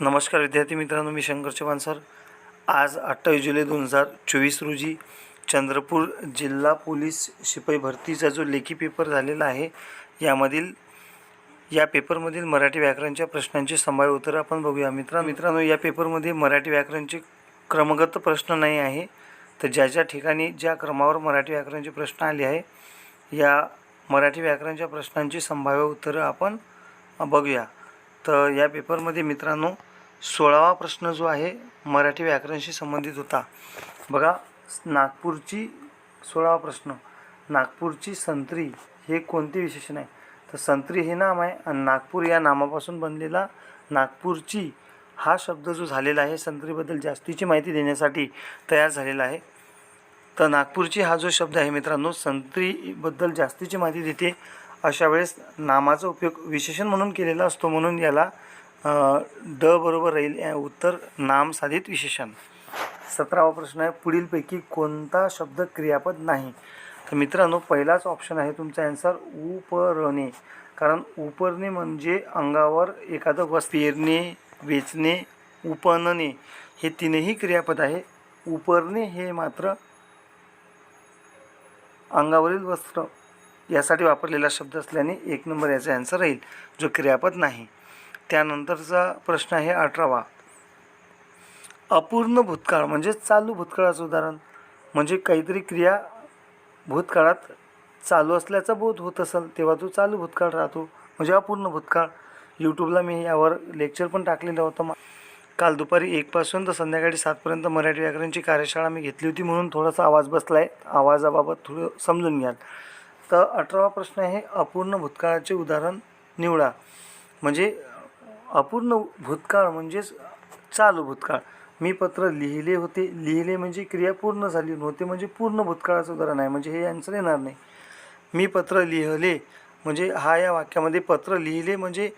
नमस्कार विद्यार्थी मित्रांनो मी शंकर चव्हाण सर. आज अठ्ठावीस जुलै दोन हजार चोवीस रोजी चंद्रपूर जिल्हा पोलीस शिपाई भरतीचा जो लेखी पेपर झालेला आहे यामधील या पेपरमधील मराठी व्याकरणच्या प्रश्नांची संभाव्य उत्तरं आपण बघूया. मित्रा मित्रांनो या पेपरमध्ये मराठी व्याकरणचे क्रमगत प्रश्न नाही आहे तर ज्या ज्या ठिकाणी ज्या क्रमावर मराठी व्याकरणचे प्रश्न आले आहे या मराठी व्याकरणच्या प्रश्नांची संभाव्य उत्तरं आपण बघूया. तर या पेपरमध्ये मित्रांनो सोळावा प्रश्न जो आहे मराठी व्याकरणशी संबंधित होता. बघा नागपूरची सोळावा प्रश्न. नागपूरची संत्री हे कोणते विशेषण आहे? तर संत्री हे नाम आहे आणि नागपूर या नामापासून बनलेला नागपूरची हा शब्द जो झालेला आहे संत्रीबद्दल जास्तीची माहिती देण्यासाठी तयार झालेला आहे. तर नागपूरची हा जो शब्द आहे मित्रांनो संत्रीबद्दल जास्तीची माहिती देते. अशा वेळेस नामाचा उपयोग विशेषण म्हणून केलेला असतो. म्हणून याला ड बरोबर राहील उत्तर नाम साधित विशेषण. सतरावा प्रश्न आहे पुढीलपैकी कोणता शब्द क्रियापद नाही? तर मित्रांनो पहिलाच ऑप्शन आहे तुमचा ॲन्सर उपरणे. कारण उपरणे म्हणजे अंगावर एखादं वस्त्र पेरणे वेचणे उपनणे हे तीनही क्रियापद आहे. उपरणे हे मात्र अंगावरील वस्त्र यासाठी वापरलेला शब्द असल्याने एक नंबर याचा ॲन्सर राहील जो क्रियापद नाही. त्यानंतरचा प्रश्न आहे अठरावा. अपूर्ण भूतकाळ म्हणजे चालू भूतकाळाचं उदाहरण. म्हणजे काहीतरी क्रिया भूतकाळात चालू असल्याचा बोध होत असेल तेव्हा तो चालू भूतकाळ राहतो. म्हणजे अपूर्ण भूतकाळ. यूट्यूबला मी यावर लेक्चर पण टाकलेलं होतं. मा- काल दुपारी एकपासून तर संध्याकाळी सातपर्यंत मराठी व्याकरणची कार्यशाळा मी घेतली होती म्हणून थोडासा आवाज बसला आहे आवाजाबाबत थोडं समजून घ्याल. तर अठरावा प्रश्न आहे अपूर्ण भूतकाळाचे उदाहरण निवडा. म्हणजे अपूर्ण भूतकाळ म्हणजेच चालू भूतकाळ. मी पत्र लिहिले होते. लिहिले म्हणजे क्रिया पूर्ण झाली नव्हते म्हणजे पूर्ण भूतकाळाचं उदाहरण आहे. म्हणजे हे आन्सर येणार नाही. मी पत्र लिहिले म्हणजे हा या वाक्यामध्ये पत्र लिहिले म्हणजे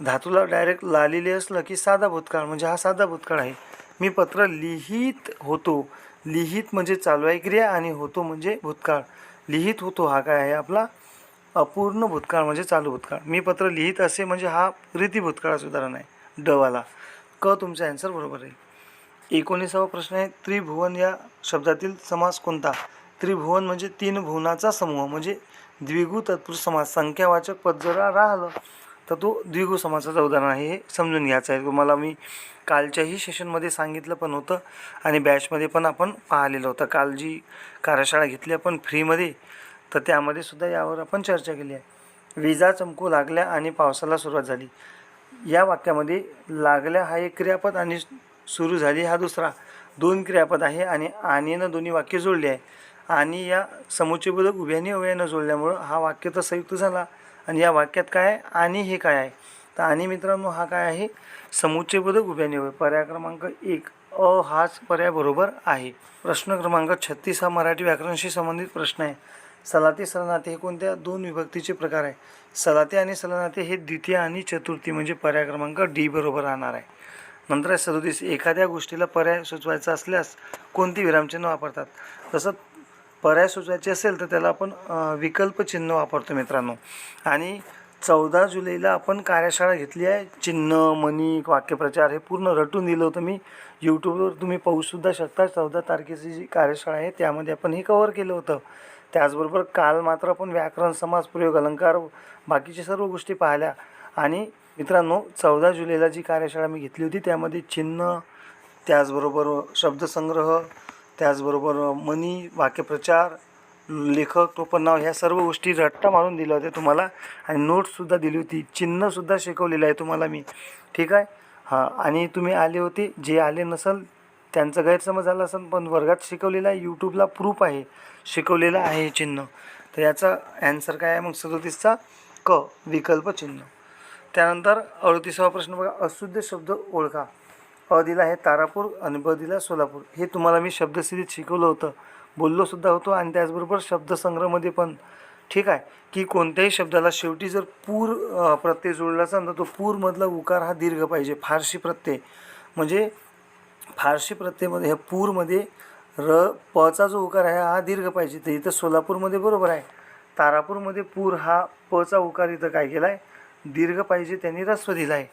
धातूला डायरेक्ट लालेले असलं की साधा भूतकाळ म्हणजे हा साधा भूतकाळ आहे. मी पत्र लिहित होतो. लिहित म्हणजे चालू आहे क्रिया आणि होतो म्हणजे भूतकाळ. लिहित होतो हा काय आहे आपला अपूर्ण भूतकाळ म्हणजे चालू भूतकाळ. मी पत्र लिहित असे म्हणजे हा रीती भूतकाळाचं उदाहरण आहे डवाला. क तुमचा ॲन्सर बरोबर आहे. एकोणीसावा प्रश्न आहे त्रिभुवन या शब्दातील समास कोणता? त्रिभुवन म्हणजे तीन भुवनाचा समूह म्हणजे द्विगु तत्पुरुष समास. संख्यावाचक पद जरा राहिलं. तर तो द्विगु समासाचं उदाहरण आहे. हे समजून घ्यायचं आहे. तुम्हाला मी कालच्याही सेशनमध्ये सांगितलं पण होतं आणि बॅचमध्ये पण आपण पाहिलेलं होतं. काल जी कार्यशाळा घेतली आपण फ्रीमध्ये तर त्यामध्ये सुद्धा यावर आपण चर्चा केली आहे. विजा चमकू लागल्या आणि पावसाला सुरुवात झाली. या वाक्यामध्ये लागल्या हा एक क्रियापद आणि सुरू झाली हा दुसरा. दोन क्रियापद आहे आणि आणीनं दोन्ही वाक्य जोडली आहे. आणि या समुच्चयबोधक उभ्याने उभ्यानं जोडल्यामुळं हा वाक्य तर संयुक्त झाला. आणि या वाक्यात काय आहे? आणि हे काय आहे? तर आणि मित्रांनो हा काय आहे? समुच्चयबोधक उभ्याने अवयव पर्याय क्रमांक एक अ हाच पर्याय बरोबर आहे. प्रश्न क्रमांक छत्तीस हा मराठी व्याकरणशी संबंधित प्रश्न आहे. सलाते सलनाते हे कोणत्या दोन विभक्तीचे प्रकार आहे? सलाते आणि सलनाते हे द्वितीय आणि चतुर्थी म्हणजे पर्याय क्रमांक डी बरोबर राहणार आहे. नंतर आहे सदोतीस एखाद्या गोष्टीला पर्याय सुचवायचा असल्यास कोणती विरामचिन्ह वापरतात? तसं पर्याय सुचवायचे असेल तर त्याला आपण विकल्प चिन्ह वापरतो मित्रांनो. आणि चौदा जुलैला आपण कार्यशाळा घेतली आहे. चिन्ह मनी वाक्यप्रचार हे पूर्ण रटून दिलं होतं मी. यूट्यूबवर तुम्ही पाहूसुद्धा शकता. चौदा तारखेची जी कार्यशाळा आहे त्यामध्ये आपण हे कवर केलं होतं. त्याचबरोबर काल मात्र आपण व्याकरण समाज प्रयोग अलंकार बाकीच्या सर्व गोष्टी पाहिल्या. आणि मित्रांनो चौदा जुलैला जी कार्यशाळा मी घेतली होती त्यामध्ये चिन्ह त्याचबरोबर शब्दसंग्रह त्याचबरोबर मनी वाक्यप्रचार लेखक टोपणनाव ह्या सर्व गोष्टी रट्टा मारून दिल्या होत्या तुम्हाला. आणि नोट्ससुद्धा दिली होती. चिन्हसुद्धा शिकवलेलं आहे तुम्हाला मी. ठीक आहे? हां आणि तुम्ही आले होते. जे आले नसेल त्यांचा गैरसमज झाला असेल पण वर्गात शिकवलेलं आहे. यूट्यूबला प्रूफ आहे. शिकवलेलं आहे हे चिन्ह. तर याचा ॲन्सर काय आहे मग? सदोतीसचा क विकल्प चिन्ह. त्यानंतर अडतीसावा प्रश्न बघा. अशुद्ध शब्द ओळखा. अदिला दिला आहे तारापूर आणि बदिला दिला सोलापूर. हे तुम्हाला मी शब्दसिद्धीत शिकवलं होतं. बोललोसुद्धा होतो आणि त्याचबरोबर शब्दसंग्रहमध्ये पण. ठीक आहे. की कोणत्याही शब्दाला शेवटी जर पूर प्रत्यय जोडला असेल तर तो पूरमधला उकार हा दीर्घ पाहिजे. फारशी प्रत्यय. म्हणजे फारशी प्रत्ययमध्ये ह्या पूरमध्ये र पचा जो उकार आहे हा दीर्घ पाहिजे. तर इथं सोलापूरमध्ये बरोबर आहे. तारापूरमध्ये पूर हा पचा उकार इथं काय केला आहे दीर्घ पाहिजे त्यांनी रस्व दिला आहे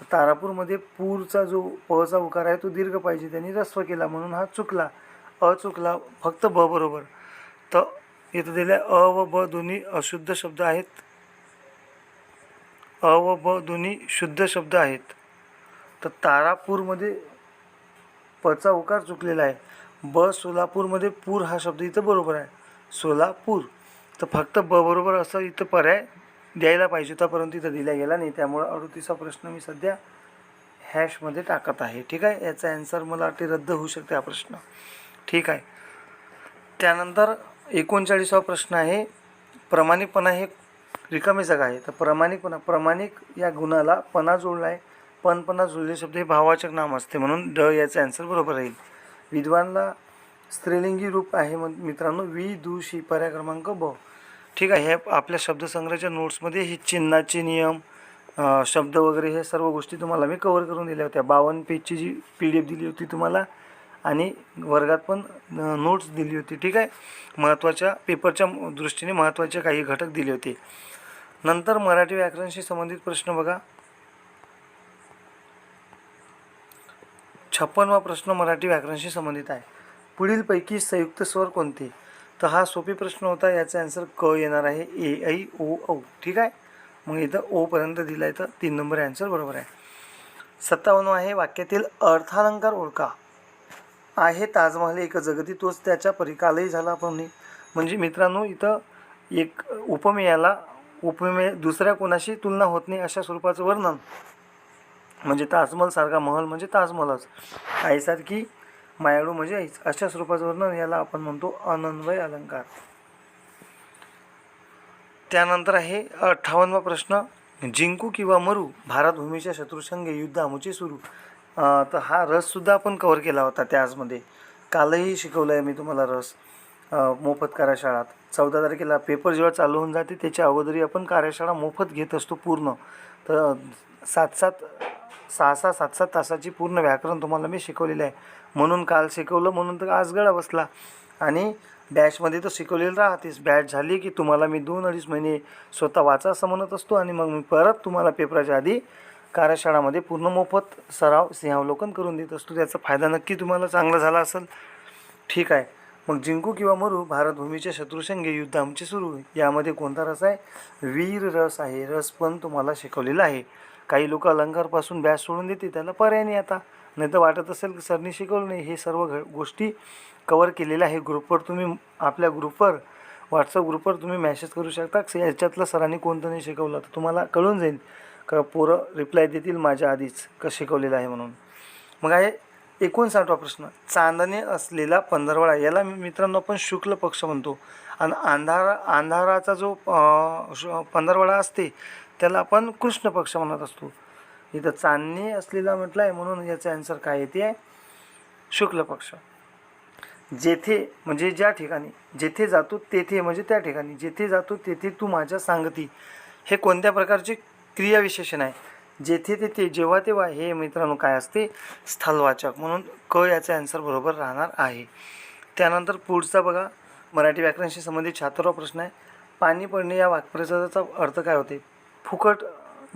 तर तारापूरमध्ये पूरचा जो पचा उकार आहे तो दीर्घ पाहिजे. त्यांनी रस्व केला म्हणून हा चुकला. अ चुकला फक्त ब बरोबर. तर इथं दिल्या अ व ब दोन्ही अशुद्ध शब्द आहेत. अ व ब दोन्ही शुद्ध शब्द आहेत. तर तारापूरमध्ये पचा उकार चुकलेला आहे. ब सोलापूरमध्ये पूर हा शब्द इथं बरोबर आहे. सोलापूर. तर फक्त ब बरोबर असं इथं पर्याय द्यायला पाहिजे होता परंतु इथं दिला गेला नाही. त्यामुळं अडतीसा प्रश्न मी सध्या हॅशमध्ये टाकत आहे. ठीक आहे? याचा ॲन्सर मला वाटते रद्द होऊ शकते हा प्रश्न. ठीक आहे. त्यानंतर एकोणचाळीसावा प्रश्न आहे. प्रामाणिकपणा हे रिकामी जागा आहे. तर प्रामाणिकपणा प्रामाणिक या गुणाला पणा जोडला आहे पण पणा शब्द हे भावाचक नाम असते म्हणून ड याचं ॲन्सर बरोबर राहील. विद्वानला स्त्रीलिंगी रूप आहे मग मित्रांनो वि दु शी क्रमांक ब. ठीक आहे हे आपल्या शब्दसंग्रहाच्या नोट्समध्ये ही चिन्हाचे नियम शब्द वगैरे हे सर्व गोष्टी तुम्हाला मी कवर करून दिल्या होत्या. बावन्न पेजची जी पी डी एफ दिली होती तुम्हाला आणि वर्गात पण नोट्स दिली होती. ठीक आहे? महत्त्वाच्या पेपरच्या दृष्टीने महत्त्वाचे काही घटक दिले होते. नंतर मराठी व्याकरणशी संबंधित प्रश्न बघा. छप्पनवा प्रश्न मराठी व्याकरणशी संबंधित आहे. पुढीलपैकी संयुक्त स्वर कोणते? तर हा सोपी प्रश्न होता याचा आन्सर क येणार आहे ए ऐ ओ औ. ठीक आहे? मग इथं ओपर्यंत दिला आहे तर तीन नंबर आन्सर बरोबर आहे. सत्तावन्न आहे वाक्यातील अर्थालंकार ओळखा. आहे ताजमहल एक जगती तोच त्याच्या परिकालही झाला आपण. म्हणजे मित्रांनो इथं एक उपमेयाला उपमेय दुसऱ्या कोणाशी तुलना होत नाही अशा स्वरूपाचं वर्णन. म्हणजे ताजमहल सारखा महल म्हणजे ताजमहलच. आईसारखी मायाळू म्हणजे आईच अशा स्वरूपाचं वर्णन याला आपण म्हणतो अनन्वय अलंकार. त्यानंतर आहे अठ्ठावन्नवा प्रश्न. जिंकू किंवा मरू भारतभूमीच्या शत्रुसंघे युद्ध आमुचे सुरू. तर हा रससुद्धा आपण कवर केला होता त्याचमध्ये. कालही शिकवलं आहे मी तुम्हाला रस मोफत कार्यशाळात. चौदा तारखेला पेपर जेव्हा चालू होऊन जाते त्याच्या अगोदरही आपण कार्यशाळा मोफत घेत असतो पूर्ण. तर सात सात सहा सहा सात सात तासाची पूर्ण व्याकरण तुम्हाला मी शिकवलेलं आहे. म्हणून काल शिकवलं म्हणून तर आज गळा बसला. आणि बॅचमध्ये तर शिकवलेलं राहतेच. बॅच झाली की तुम्हाला मी दोन अडीच महिने स्वतः वाचा असं म्हणत असतो आणि मग मी परत तुम्हाला पेपराच्या आधी कार्यशाळामध्ये पूर्ण मोफत सराव सिंहावलोकन करून देत असतो. त्याचा फायदा नक्की तुम्हाला चांगला झाला असेल. ठीक आहे. मग जिंकू किंवा मरू भारतभूमीच्या शत्रुसंघे युद्ध आमचे सुरू यामध्ये कोणता रस आहे? वीर रस आहे. रस पण तुम्हाला शिकवलेला आहे. काही लोक अलंकारपासून व्यास सोडून देते त्याला पर्याय नाही आता. नाही तर वाटत असेल की सरनी शिकवलं नाही. हे सर्व घ गोष्टी कवर केलेल्या आहे. ग्रुपवर तुम्ही आपल्या ग्रुपवर व्हॉट्सअप ग्रुपवर तुम्ही मॅसेज करू शकता. याच्यातलं सरांनी कोणतं नाही शिकवलं तर तुम्हाला कळून जाईल का पोरं रिप्लाय देतील माझ्या आधीच का शिकवलेलं आहे म्हणून. मग आहे एकोणसाठवा प्रश्न. चांदणे असलेला पंधरवडा याला मी- मित्रांनो आपण शुक्ल पक्ष म्हणतो. आणि अंधारा अंधाराचा जो अं, श- पंधरवडा असते त्याला आपण कृष्ण पक्ष म्हणत असतो. इथं चांदणे असलेला म्हटलं आहे म्हणून याचं ॲन्सर काय येते? आहे शुक्ल पक्ष. जेथे म्हणजे ज्या ठिकाणी जेथे जातो तेथे म्हणजे त्या ठिकाणी जेथे जातो तेथे तू माझ्या सांगती. हे कोणत्या प्रकारचे क्रियाविशेषण आहे? जेथे तेथे जेव्हा तेव्हा हे मित्रांनो काय असते? स्थलवाचक म्हणून क याचा ॲन्सर बरोबर राहणार आहे. त्यानंतर पुढचा बघा. मराठी व्याकरणाशी संबंधित छात्रवा प्रश्न आहे. पाणी पडणे या वाक्प्रचाराचा अर्थ काय होते? फुकट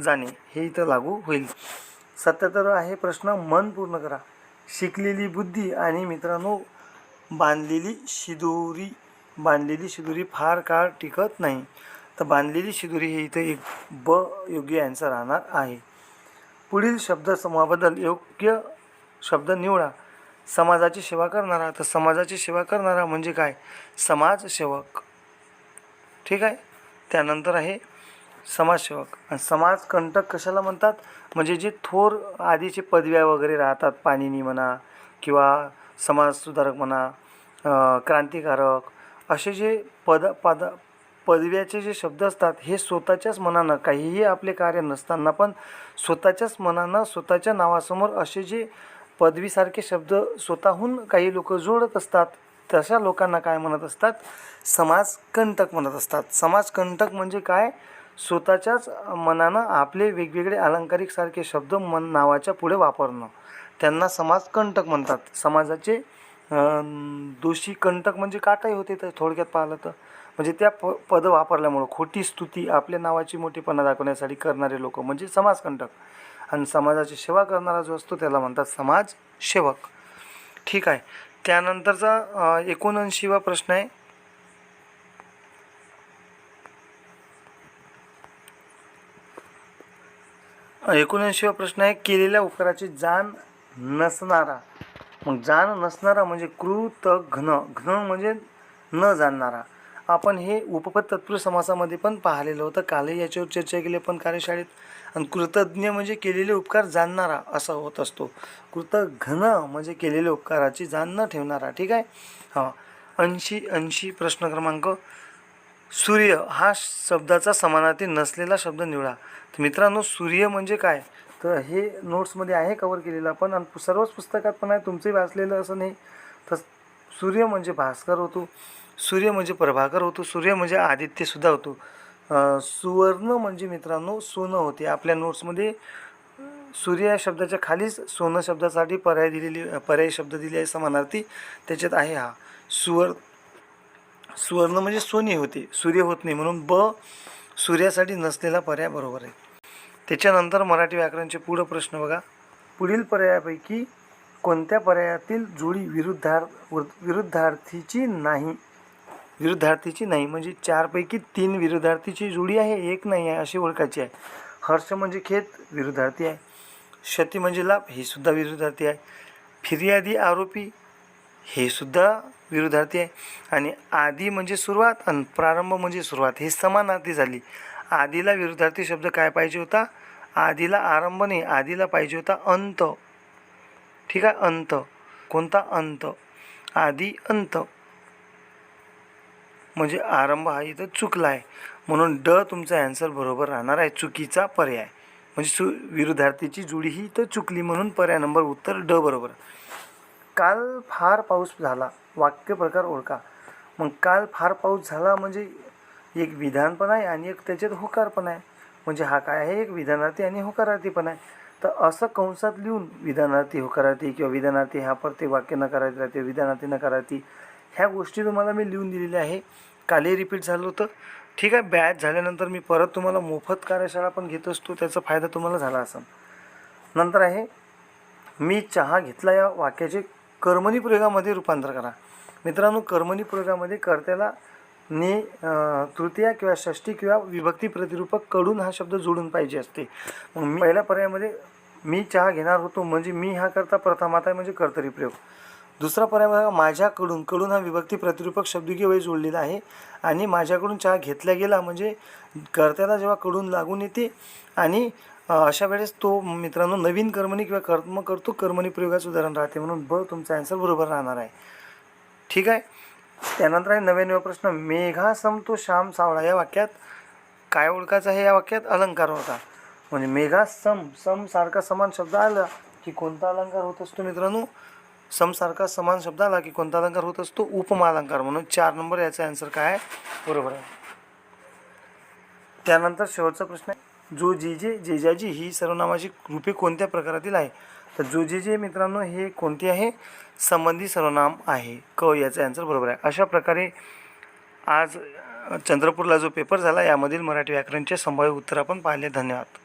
जाणे हे इथं लागू होईल. सत्याहत्तर आहे प्रश्न मन पूर्ण करा. शिकलेली बुद्धी आणि मित्रांनो बांधलेली शिदोरी बांधलेली शिदोरी फार काळ टिकत नाही. तर बांधलेली शिदोरी हे इथं एक ब योग्य ॲन्सर राहणार आहे. पुढील शब्दसमूहाबद्दल योग्य शब्द निवडा. समाजाची सेवा करणारा तर समाजाची सेवा करणारा म्हणजे काय? समाजसेवक. ठीक आहे? त्यानंतर आहे समाजसेवक. आणि समाजकंटक कशाला म्हणतात? म्हणजे जे थोर आधीचे पदव्या वगैरे राहतात पाणिनी म्हणा किंवा समाजसुधारक म्हणा क्रांतिकारक असे जे पद पद पदव्याचे जे शब्द असतात हे स्वतःच्याच मनानं काहीही आपले कार्य नसताना पण स्वतःच्याच मनानं स्वतःच्या नावासमोर असे जे पदवीसारखे शब्द स्वतःहून काही लोक जोडत असतात तशा लोकांना काय म्हणत असतात? समाजकंटक म्हणत असतात. समाजकंटक म्हणजे काय? स्वतःच्याच मनानं आपले वेगवेगळे अलंकारिकसारखे शब्द मन नावाच्या पुढे वापरणं. त्यांना समाजकंटक म्हणतात. समाजाचे दोषी कंटक म्हणजे काटाही होते तर थोडक्यात पाहिलं तर. म्हणजे त्या प पद वापरल्यामुळं खोटी स्तुती आपल्या नावाची मोठीपणा दाखवण्यासाठी करणारे लोक म्हणजे समाजकंटक आणि समाजाची सेवा करणारा जो असतो त्याला म्हणतात समाजसेवक ठीक आहे. त्यानंतरचा एकोणऐंशीवा प्रश्न आहे. एकोणऐंशीवा प्रश्न आहे केलेल्या उपकाराची जाण नसणारा. मग जाण नसणारा म्हणजे कृत घन. घन म्हणजे न जाणणारा. आपण हे उपपद तत्पुरुष समासामध्ये पण पाहिलेलं होतं. कालही याच्यावर चर्चा केली पण कार्यशाळेत. आणि कृतज्ञ म्हणजे केलेले उपकार जाणणारा असा होत असतो. कृतघ्न म्हणजे केलेल्या उपकाराची जाण न ठेवणारा. ठीक आहे? हां. ऐंशी ऐंशी प्रश्न क्रमांक. सूर्य हा शब्दाचा समानार्थी नसलेला शब्द निवडा. तर मित्रांनो सूर्य म्हणजे काय? तर हे नोट्समध्ये आहे कवर केलेलं आपण आणि सर्वच पुस्तकात पण आहे. तुमचंही वाचलेलं असं नाही. तर सूर्य म्हणजे भास्कर होतो. सूर्य म्हणजे प्रभाकर होतो. सूर्य म्हणजे आदित्यसुद्धा होतो. सुवर्ण म्हणजे मित्रांनो सोनं होते. आपल्या नोट्समध्ये सूर्य या शब्दाच्या खालीच सोनं शब्दासाठी पर्याय दिलेली पर्याय शब्द दिले आहे समानार्थी. त्याच्यात आहे हा. सुवर सुवर्ण म्हणजे सोने होते सूर्य होत नाही म्हणून ब सूर्यासाठी नसलेला पर्याय बरोबर आहे. त्याच्यानंतर मराठी व्याकरणचे पुढं प्रश्न बघा. पुढील पर्यायापैकी कोणत्या पर्यायातील जोडी विरुद्धार विरुद्धार्थीची नाही? विरुद्धार्थीची नाही म्हणजे चारपैकी तीन विरुद्धार्थीची जोडी आहे एक नाही आहे अशी ओळखायची आहे. हर्ष म्हणजे खेत विरुद्धार्थी आहे. क्षती म्हणजे लाभ हे सुद्धा विरुद्धार्थी आहे. फिर्यादी आरोपी हे सुद्धा विरुद्धार्थी आहे. आणि आदी म्हणजे सुरुवात आणि प्रारंभ म्हणजे सुरुवात हे समानार्थी झाली. आधीला विरुद्धार्थी शब्द काय पाहिजे होता? आधीला आरंभ नाही आधीला पाहिजे होता अंत. ठीक आहे? अंत. कोणता अंत? आधी अंत. म्हणजे आरंभ हा इथं चुकला आहे. म्हणून ड तुमचा ॲन्सर बरोबर राहणार आहे चुकीचा पर्याय. म्हणजे सु विरुद्धार्थीची जोडी ही इथं चुकली म्हणून पर्याय नंबर उत्तर ड बरोबर. काल फार पाऊस झाला. वाक्य प्रकार ओळखा. मग काल फार पाऊस झाला म्हणजे एक विधान पण आहे आणि एक त्याच्यात होकार पण आहे. म्हणजे हा काय आहे? एक विधानार्थी आणि होकारार्थी पण आहे. तर असं कंसात लिहून विधानार्थी होकारार्थी किंवा विधानार्थी ह्या प्रत्येक वाक्य नकारार्थी राहते विधानार्थी नकारार्थी ह्या गोष्टी तुम्हाला मी लिहून दिलेल्या आहे. कालही रिपीट झालं होतं. ठीक आहे बॅच झाल्यानंतर मी परत तुम्हाला मोफत कार्यशाळा पण घेत असतो. त्याचा फायदा तुम्हाला झाला असेल. नंतर आहे मी चहा घेतला या वाक्याचे कर्मणी प्रयोगामध्ये रूपांतर करा. मित्रांनो कर्मणी प्रयोगामध्ये कर्त्याला ने तृतीया किंवा षष्टी किंवा विभक्ती प्रतिरूपककडून हा शब्द जोडून पाहिजे असते. मग मी पहिल्या पर्यायामध्ये मी चहा घेणार होतो म्हणजे मी हा करता प्रथम आता म्हणजे कर्तरी प्रयोग. दुसरा पर्याय माझ्याकडून कडून हा विभक्ती प्रतिरूपक शब्दकीय वेळ जोडलेला आहे आणि माझ्याकडून चहा घेतला गेला म्हणजे कर्त्याला जेव्हा कडून लागून येते आणि अशा वेळेस तो मित्रांनो नवीन कर्मणी किंवा कर्म करतो कर्मणी प्रयोगाचं उदाहरण राहते म्हणून ब तुमचा ॲन्सर बरोबर राहणार आहे. ठीक आहे? त्यानंतर आहे नव्याण्णव प्रश्न. मेघा समतो श्याम सावळा या वाक्यात काय ओळखायचं आहे या वाक्यात? अलंकार होता. म्हणजे मेघा सम सम सारखा समान शब्द आला की कोणता अलंकार होत असतो मित्रांनो? समसारखा समान शब्द आला की कोणता अलंकार होत असतो? उपमा अलंकार. म्हणून चार नंबर याचा आन्सर काय आहे? बरोबर आहे. त्यानंतर शेवटचा प्रश्न आहे. जो जे जे जेजाजी ही सर्वनामाची रूपे कोणत्या प्रकारातील आहे? तर जो जे जे मित्रांनो हे कोणते आहे? संबंधी सर्वनाम आहे. क याचा आन्सर बरोबर आहे. अशा प्रकारे आज चंद्रपूरला जो पेपर झाला यामधील मराठी व्याकरणचे संभाव्य उत्तर आपण पाहिले. धन्यवाद.